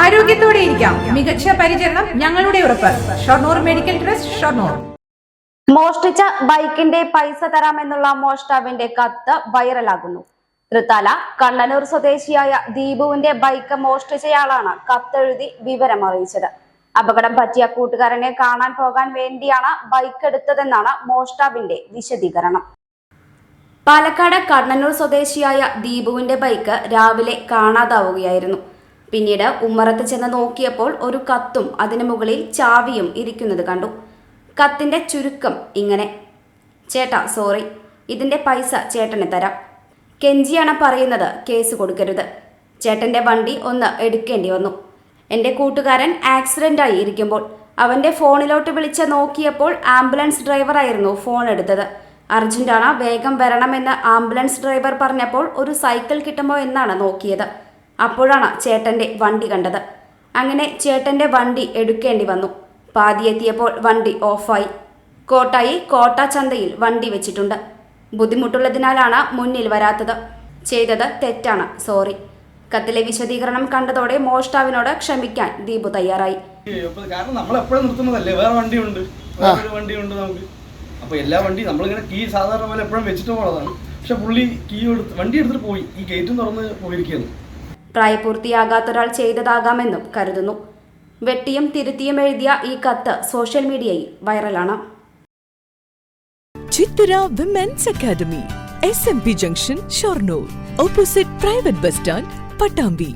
ആരോഗ്യത്തോടെ ഇരിക്കാം. മികച്ച പരിചരണം ഞങ്ങളുടെ ഉറപ്പ്. Shoranur medical trust Shoranur. മോഷ്ടിച്ച ബൈക്കിന്റെ പൈസ തരാമെന്നുള്ള മോഷ്ടാവിന്റെ കത്ത് വൈറലാകുന്നു. തൃത്താല കണ്ണനൂർ സ്വദേശിയായ ദീപുവിന്റെ ബൈക്ക് മോഷ്ടിച്ചയാളാണ് കത്തെഴുതി വിവരം അറിയിച്ചത്. അപകടം പറ്റിയ കൂട്ടുകാരനെ കാണാൻ പോകാൻ വേണ്ടിയാണ് ബൈക്ക് എടുത്തതെന്നാണ് മോഷ്ടാവിന്റെ വിശദീകരണം. പാലക്കാട് കണ്ണനൂർ സ്വദേശിയായ ദീപുവിന്റെ ബൈക്ക് രാവിലെ കാണാതാവുകയായിരുന്നു. പിന്നീട് ഉമ്മറത്ത് ചെന്ന് നോക്കിയപ്പോൾ ഒരു കത്തും അതിനു മുകളിൽ ചാവിയും ഇരിക്കുന്നത് കണ്ടു. കത്തിന്റെ ചുരുക്കം ഇങ്ങനെ. ചേട്ടാ സോറി ഇതിന്റെ പൈസ ചേട്ടന് തരാം. കെഞ്ചിയാണ് പറയുന്നത് കേസ് കൊടുക്കരുത്. ചേട്ടന്റെ വണ്ടി ഒന്ന് എടുക്കേണ്ടി വന്നു. എന്റെ കൂട്ടുകാരൻ ആക്സിഡന്റായി ഇരിക്കുമ്പോൾ അവന്റെ ഫോണിലോട്ട് വിളിച്ച് നോക്കിയപ്പോൾ ആംബുലൻസ് ഡ്രൈവറായിരുന്നു ഫോൺ എടുത്തത്. അർജന്റാണ് വേഗം വരണമെന്ന് ആംബുലൻസ് ഡ്രൈവർ പറഞ്ഞപ്പോൾ ഒരു സൈക്കിൾ കിട്ടുമോ എന്നാണ് നോക്കിയത്. അപ്പോഴാണ് ചേട്ടന്റെ വണ്ടി കണ്ടത്. അങ്ങനെ ചേട്ടന്റെ വണ്ടി എടുക്കേണ്ടി വന്നു. പാതിയെത്തിയപ്പോൾ വണ്ടി ഓഫായി. കോട്ടായി കോട്ടാചന്തയിൽ വണ്ടി വെച്ചിട്ടുണ്ട്. ബുദ്ധിമുട്ടുള്ളതിനാലാണ് മുന്നിൽ വരാത്തത്. ചെയ്തത് തെറ്റാണ്. സോറി. കത്തിലെ വിശദീകരണം കണ്ടതോടെ മോഷ്ടാവിനോട് ക്ഷമിക്കാൻ ദീപു തയ്യാറായി. അപ്പൊ കാരണം നമ്മൾ എപ്പോഴും നിർത്തുന്നതല്ലേ? വേറെ വണ്ടിയുണ്ട്. വേറൊരു വണ്ടിയുണ്ട് നമുക്ക്. അപ്പൊ എല്ലാ വണ്ടി നമ്മളിങ്ങനെ കീ സാധാരണ പോലെ എപ്പോഴും വെച്ചിട്ട് പോണതാണ്. പക്ഷെ പുള്ളി കീ എടുത്ത് വണ്ടി എടുത്തിട്ട് പോയി. ഈ ഗേറ്റും തുറന്ന് പോയിരിക്കുന്നു പ്രായപൂർത്തിയാകാത്തൊരാൾ ചെയ്തതാകാമെന്നും കരുതുന്നു. വെട്ടിയും തിരുത്തിയും എഴുതിയ ഈ കത്ത് സോഷ്യൽ മീഡിയയിൽ വൈറലാണ്. Chithura women's academy S M P junction Shoranur opposite private bus stand Pattambi